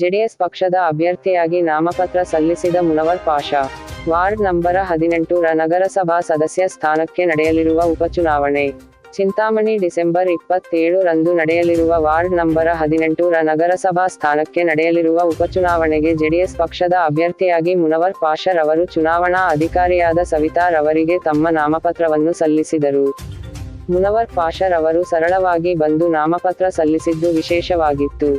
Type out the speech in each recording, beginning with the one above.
JDS ಪಕ್ಷದ ಅಭ್ಯರ್ಥಿಯಾಗಿ ನಾಮಪತ್ರ ಸಲ್ಲಿಸಿದ ಮುನವರ್ ಪಾಷಾ, ವಾರ್ಡ್ ನಂಬರ ಹದಿನೆಂಟು ರ ನಗರಸಭಾ ಸದಸ್ಯ ಸ್ಥಾನಕ್ಕೆ ನಡೆಯಲಿರುವ ಉಪಚುನಾವಣೆ. ಚಿಂತಾಮಣಿ ಡಿಸೆಂಬರ್ ಇಪ್ಪತ್ತೇಳು ರಂದು ನಡೆಯಲಿರುವ ವಾರ್ಡ್ ನಂಬರ ಹದಿನೆಂಟು ರ ನಗರಸಭಾ ಸ್ಥಾನಕ್ಕೆ ನಡೆಯಲಿರುವ ಉಪಚುನಾವಣೆಗೆ ಜೆಡಿಎಸ್ ಪಕ್ಷದ ಅಭ್ಯರ್ಥಿಯಾಗಿ ಮುನವರ್ ಪಾಷರ್ ಅವರು ಚುನಾವಣಾ ಅಧಿಕಾರಿಯಾದ ಸವಿತಾ ರವರಿಗೆ ತಮ್ಮ ನಾಮಪತ್ರವನ್ನು ಸಲ್ಲಿಸಿದರು. ಮುನವರ್ ಪಾಷರ್ ಅವರು ಸರಳವಾಗಿ ಬಂದು ನಾಮಪತ್ರ ಸಲ್ಲಿಸಿದ್ದು ವಿಶೇಷವಾಗಿತ್ತು.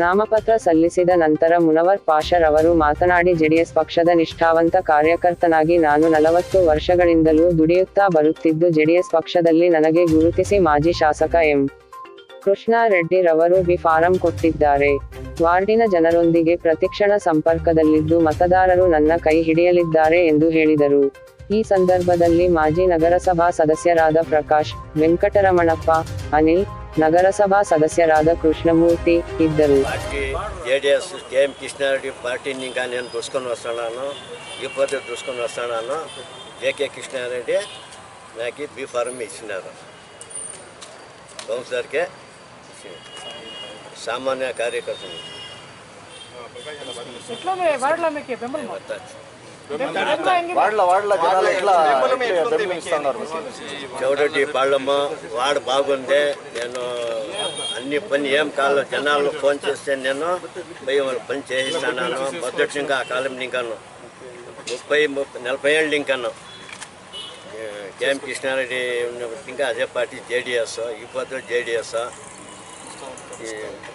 ನಾಮಪತ್ರ ಸಲ್ಲಿಸಿದ ನಂತರ ಮುನವರ್ ಪಾಷರ್ ಅವರು ಮಾತನಾಡಿ, ಜೆಡಿಎಸ್ ಪಕ್ಷದ ನಿಷ್ಠಾವಂತ ಕಾರ್ಯಕರ್ತನಾಗಿ ನಾನು ನಲವತ್ತು ವರ್ಷಗಳಿಂದಲೂ ದುಡಿಯುತ್ತಾ ಬರುತ್ತಿದ್ದು, ಜೆಡಿಎಸ್ ಪಕ್ಷದಲ್ಲಿ ನನಗೆ ಗುರುತಿಸಿ ಮಾಜಿ ಶಾಸಕ ಎಂ. ಕೃಷ್ಣಾರೆಡ್ಡಿ ರವರು ಬಿ ಫಾರಂ ಕೊಟ್ಟಿದ್ದಾರೆ. ವಾರ್ಡಿನ ಜನರೊಂದಿಗೆ ಪ್ರತಿಕ್ಷಣ ಸಂಪರ್ಕದಲ್ಲಿದ್ದು, ಮತದಾರರು ನನ್ನ ಕೈ ಹಿಡಿಯಲಿದ್ದಾರೆ ಎಂದು ಹೇಳಿದರು. ಈ ಸಂದರ್ಭದಲ್ಲಿ ಮಾಜಿ ನಗರಸಭಾ ಸದಸ್ಯರಾದ ಪ್ರಕಾಶ್ ವೆಂಕಟರಮಣಪ್ಪ ಅನಿಲ್ ನಗರಸಭಾ ಸದಸ್ಯರಾದ కృష్ణమూర్తి ఇద్దరు పార్టీ జేడిఎస్ కేఎం కృష్ణారెడ్డి పార్టీని ఇంకా నేను చూసుకొని వస్తున్నాను ఈ పద్ధతి చూసుకొని వస్తున్నాను జేకే కృష్ణారెడ్డి నాకు బీ ఫారం ఇచ్చినారు కౌన్సిలర్కే సామాన్య కార్యకర్తలు వాళ్ళ వాళ్ళ చౌడటి వాడు బాగుంది నేను అన్ని పని ఏం కాదు జనాలు ఫోన్ చేస్తే నేను పోయి పని చేసిస్తున్నాను మొదటి ఇంకా ఆ కాలం ఇంకాను. ముప్పై ముప్పై నలభై ఏళ్ళు ఇంకాను. కేఎం కృష్ణారెడ్డి ఉన్నప్పుడు ఇంకా అదే పార్టీ జేడిఎస్ ఈ పార్టీ జేడిఎస్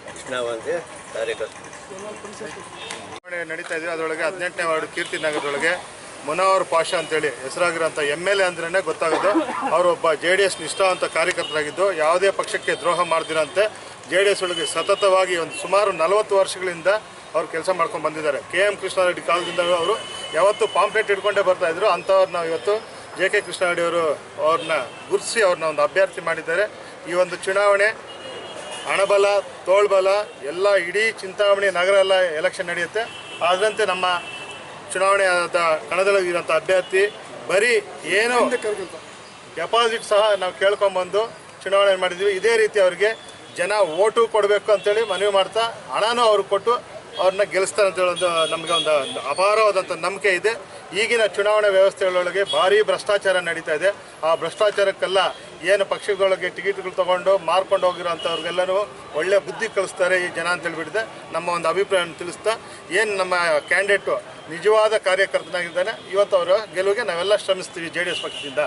కృష్ణావంతి కార్యకర్త. ನಡೀತಾ ಇದೆ ಅದರೊಳಗೆ ಹದಿನೆಂಟನೇ ವಾರ್ಡ್ ಕೀರ್ತಿ ನಗರದೊಳಗೆ ಮುನವರ್ ಪಾಷಾ ಅಂತೇಳಿ ಹೆಸರಾಗಿರೋಂಥ ಎಂ ಎಲ್ ಎ ಅಂದ್ರೇ ಗೊತ್ತಾಗೋದು. ಅವರು ಒಬ್ಬ ಜೆ ಡಿ ಎಸ್ ನಿಷ್ಠಾವಂತ ಕಾರ್ಯಕರ್ತರಾಗಿದ್ದು ಯಾವುದೇ ಪಕ್ಷಕ್ಕೆ ದ್ರೋಹ ಮಾಡ್ದಿರಂತೆ ಜೆ ಡಿ ಎಸ್ ಒಳಗೆ ಸತತವಾಗಿ ಒಂದು ಸುಮಾರು ನಲವತ್ತು ವರ್ಷಗಳಿಂದ ಅವ್ರು ಕೆಲಸ ಮಾಡ್ಕೊಂಡು ಬಂದಿದ್ದಾರೆ. ಕೆ ಎಂ ಕೃಷ್ಣಾರೆಡ್ಡಿ ಕಾಲದಿಂದ ಅವರು ಯಾವತ್ತೂ ಪಾಂಪ್ಲೆಟ್ ಇಟ್ಕೊಂಡೇ ಬರ್ತಾ ಇದ್ರು. ಅಂಥವ್ರನ್ನ ಇವತ್ತು ಜೆ ಕೆ ಕೃಷ್ಣಾರೆಡ್ಡಿ ಅವರು ಅವ್ರನ್ನ ಗುರುತಿಸಿ ಅವ್ರನ್ನ ಒಂದು ಅಭ್ಯರ್ಥಿ ಮಾಡಿದ್ದಾರೆ. ಈ ಒಂದು ಚುನಾವಣೆ ಹಣಬಲ ತೋಳ್ಬಲ ಎಲ್ಲ ಇಡೀ ಚಿಂತಾಮಣಿ ನಗರ ಎಲ್ಲ ಎಲೆಕ್ಷನ್ ನಡೆಯುತ್ತೆ. ಅದರಂತೆ ನಮ್ಮ ಚುನಾವಣೆ ಆದಂಥ ಕಣದೊಳಗಿರೋಂಥ ಅಭ್ಯರ್ಥಿ ಬರೀ ಏನು ಡೆಪಾಸಿಟ್ ಸಹ ನಾವು ಕೇಳ್ಕೊಂಬಂದು ಚುನಾವಣೆ ಮಾಡಿದ್ವಿ. ಇದೇ ರೀತಿ ಅವರಿಗೆ ಜನ ಓಟು ಕೊಡಬೇಕು ಅಂತೇಳಿ ಮನವಿ ಮಾಡ್ತಾ ಹಣನೂ ಅವ್ರಿಗೆ ಕೊಟ್ಟು ಅವ್ರನ್ನ ಗೆಲ್ಲಿಸ್ತಾರೆ ಅಂತೇಳಿ ಒಂದು ನಮಗೆ ಒಂದು ಅಪಾರವಾದಂಥ ನಂಬಿಕೆ ಇದೆ. ಈಗಿನ ಚುನಾವಣೆ ವ್ಯವಸ್ಥೆಗಳೊಳಗೆ ಭಾರೀ ಭ್ರಷ್ಟಾಚಾರ ನಡೀತಾ ಇದೆ. ಆ ಭ್ರಷ್ಟಾಚಾರಕ್ಕೆಲ್ಲ ಏನು ಪಕ್ಷಗಳಿಗೆ ಟಿಕೆಟ್ಗಳು ತೊಗೊಂಡು ಮಾರ್ಕೊಂಡು ಹೋಗಿರೋಂಥವ್ರಿಗೆಲ್ಲನೂ ಒಳ್ಳೆ ಬುದ್ಧಿ ಕಲಿಸ್ತಾರೆ ಈ ಜನ ಅಂತ ಹೇಳ್ಬಿಟ್ಟಿದೆ. ನಮ್ಮ ಒಂದು ಅಭಿಪ್ರಾಯವನ್ನು ತಿಳಿಸ್ತಾ, ಏನು ನಮ್ಮ ಕ್ಯಾಂಡಿಡೇಟು ನಿಜವಾದ ಕಾರ್ಯಕರ್ತನಾಗಿದ್ದಾನೆ, ಇವತ್ತು ಅವರ ಗೆಲುವಿಗೆ ನಾವೆಲ್ಲ ಶ್ರಮಿಸ್ತೀವಿ ಜೆ ಡಿ ಎಸ್ ಪಕ್ಷದಿಂದ.